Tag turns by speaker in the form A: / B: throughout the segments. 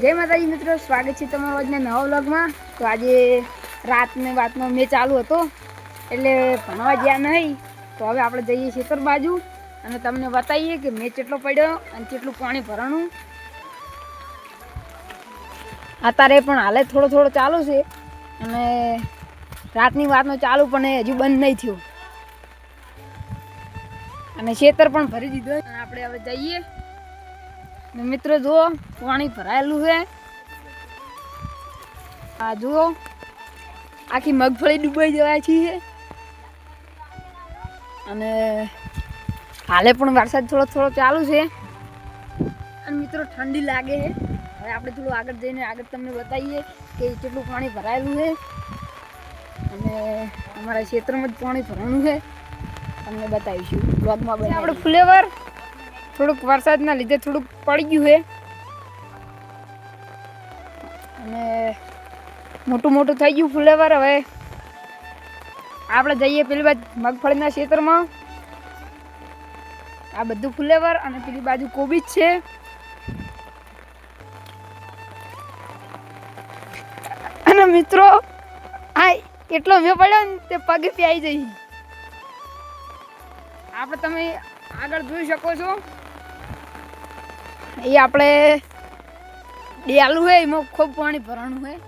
A: મિત્રો, સ્વાગત છે તમારો આજના નવા વ્લોગમાં. તો આજે રાતને વાતનો મેં ચાલુ હતો, એટલે ભણવા ગયા નહીં. તો હવે આપણે જઈએ ખેતર બાજુ અને તમને બતાવીએ કે મેં કેટલો પડ્યો અને કેટલું પાણી ભરવાનું અત્યારે પણ હાલે થોડો થોડો ચાલુ છે, અને રાતની વાતનો ચાલુ પણ એ હજુ બંધ નહીં થયો. અને ખેતર પણ ભરી દીધો. આપણે હવે જઈએ. મિત્રો જુઓ, પાણી ભરાયેલું છે. આ જુઓ, આખી મગફળી ડૂબાઈ જવાય છે. અને હાલે પણ વરસાદ થોડો થોડો ચાલુ છે. અને મિત્રો ઠંડી લાગે છે. હવે આપણે થોડું આગળ જઈને આગળ તમને બતાવીએ કે કેટલું પાણી ભરાયેલું છે. અને અમારા ક્ષેત્રમાં જ પાણી ભરવાનું છે. તમને બતાવીશું. બ્લોગમાં આપણે ફ્લેવર થોડુંક વરસાદના લીધે થોડુંક પડી ગયું છે. અને મોટું મોટું થઈ ગયું ફ્લેવર હવે. આપણે જઈએ પેલી બાજુ મગફળીના ક્ષેત્રમાં. આ બધું ફ્લેવર અને પેલી બાજુ કોબીજ છે. અને મિત્રો, આ એટલો મેં પડ્યો ને તે પગે પ્યાઈ જઈ. આપણે તમે આગળ જોઈ શકો છો. એ આપણે ડિયાલું હોય એમાં ખૂબ પાણી ભરવાનું હોય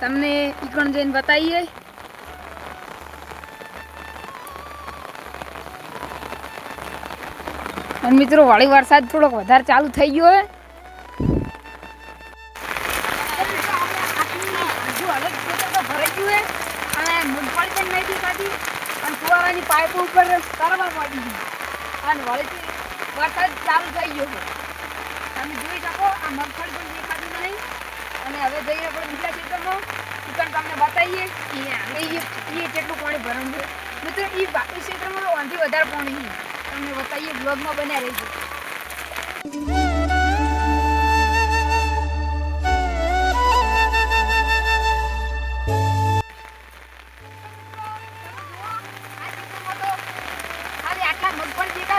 A: તમને ઈકણ જઈને બતાવીએ. મિત્રો, વાળી વરસાદ થોડોક વધારે ચાલુ થઈ ગયો હે. અને મગફળી પણ નહીં કાઢી, અને ફુવારાની પાઇપો ઉપર કરવા પડી ગઈ અને વળીથી વરસાદ ચાલુ થઈ ગયો છે. તમે જોઈ શકો, આ મગફળી પણ દેખાતું નહીં અને હવે જઈએ આપણે બીજા ખેતરમાં ચિકન તમને બતાવીએ. એ કેટલું પાણી ભરણ છે. મિત્રો એ બાકી ક્ષેત્રમાં વાંધી વધારે પાણી તમને બતાવીએ બ્લોગમાં બન્યા રહીશું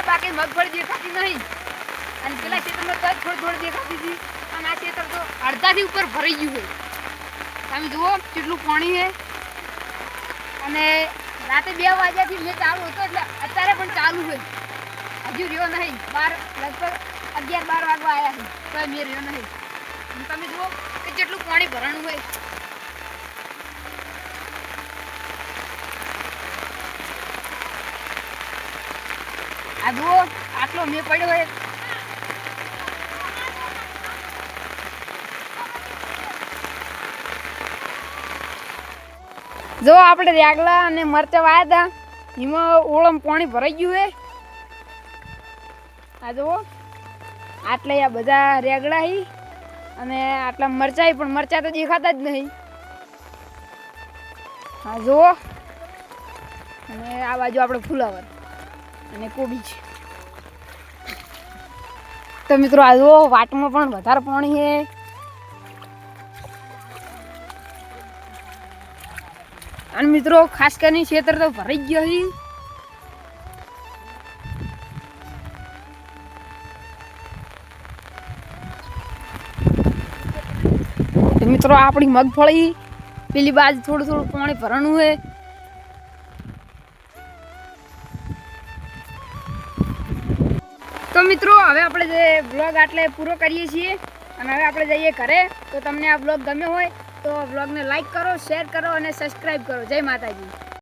A: બાકી મગફળી દેખાતી નહીં. અને પેલા ખેતરમાં તો થોડી થોડી દેખાતી હતી. અને આ ખેતર તો અડધાથી ઉપર ભરાઈ ગયું છે. તમે જુઓ કેટલું પાણી છે. અને રાતે બે વાગ્યાથી મેં ચાલુ હતો એટલે અત્યારે પણ ચાલુ છે. હજુ રહ્યો નહીં. બાર, લગભગ અગિયાર, બાર વાગવા આવ્યા છે. તો મેં રહ્યો નહીં. તમે જુઓ કે કેટલું પાણી ભરાણું હોય. આ જુઓ, આટલો મેં પડ્યો હોય જો આપણે રેગલા અને મરચા વાયા હતા એમાં ઓળમ પાણી ભરાઈ ગયું હે. આ જુઓ, આટલે આ બધા રેગડા હી, અને આટલા મરચા પણ મરચા તો દેખાતા જ નહીં. હા જુઓ, અને આ બાજુ આપણે ફુલાવર. અને કોબીજ તો મિત્રો, આ જુઓ, વાટમાં પણ વધારે પાણી છે. અને મિત્રો, ખાસ કરીને ખેતર તો ભરાઈ ગયો છે. મિત્રો આપણી મગફળી, પેલી બાજુ થોડું થોડું પાણી ભરણું છે. તો મિત્રો, હવે આપણે જે બ્લોગ આટલે પૂરો કરીએ છીએ અને હવે આપણે જઈએ ઘરે. તો તમને આ બ્લોગ ગમ્યો હોય તો બ્લોગને લાઈક કરો શેર કરો અને સબસ્ક્રાઈબ કરો. જય માતાજી.